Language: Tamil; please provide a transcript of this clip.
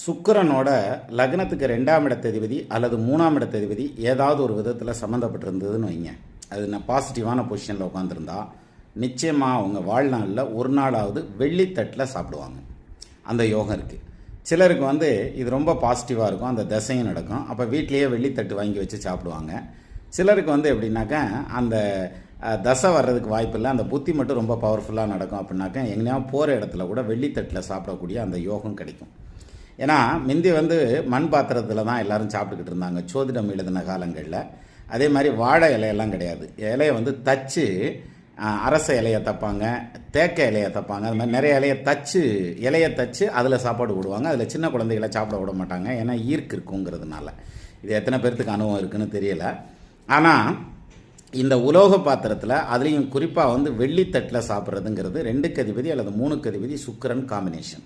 சுக்கரனோட லக்னத்துக்கு ரெண்டாம் இடத்ததிபதி அல்லது மூணாம் இடத்ததிபதி ஏதாவது ஒரு விதத்தில் சம்மந்தப்பட்டிருந்ததுன்னு வைங்க. அது நான் பாசிட்டிவான பொசிஷனில் உட்காந்துருந்தா நிச்சயமாக அவங்க வாழ்நாளில் ஒரு நாளாவது வெள்ளித்தட்டில் சாப்பிடுவாங்க. அந்த யோகம் இருக்குது சிலருக்கு வந்து இது ரொம்ப பாசிட்டிவாக இருக்கும். அந்த தசையும் நடக்கும். அப்போ வீட்லேயே வெள்ளித்தட்டு வாங்கி வச்சு சாப்பிடுவாங்க. சிலருக்கு வந்து எப்படின்னாக்கா அந்த தசை வர்றதுக்கு வாய்ப்பு இல்லை. அந்த புத்தி மட்டும் ரொம்ப பவர்ஃபுல்லாக நடக்கும் அப்படின்னாக்கா எங்கேயாவது போகிற இடத்துல கூட வெள்ளித்தட்டில் சாப்பிடக்கூடிய அந்த யோகம் கிடைக்கும். ஏன்னா முந்தி வந்து மண் பாத்திரத்தில் தான் எல்லாரும் சாப்பிட்டுக்கிட்டு இருந்தாங்க. சோதிடம் எழுதின காலங்களில். அதே மாதிரி வாழை இலையெல்லாம் கிடையாது. இலையை வந்து தச்சு அரச இலையை தைப்பாங்க தேக்க இலையை தைப்பாங்க. அது மாதிரி நிறைய இலையை தச்சு இலையை தச்சு அதில் சாப்பாடு விடுவாங்க அதில் சின்ன குழந்தைகளை சாப்பிட விட மாட்டாங்க. ஏன்னா ஈர்க்கு இருக்குங்கிறதுனால. இது எத்தனை பேர்த்துக்கு அனுபவம் இருக்குதுன்னு தெரியல. ஆனால் இந்த உலோக பாத்திரத்தில் அதுலேயும் குறிப்பாக வந்து வெள்ளித்தட்டில் சாப்பிட்றதுங்கிறது ரெண்டுக்கு அதிபதி அல்லது மூணுக்கு அதிபதி சுக்கரன் காம்பினேஷன்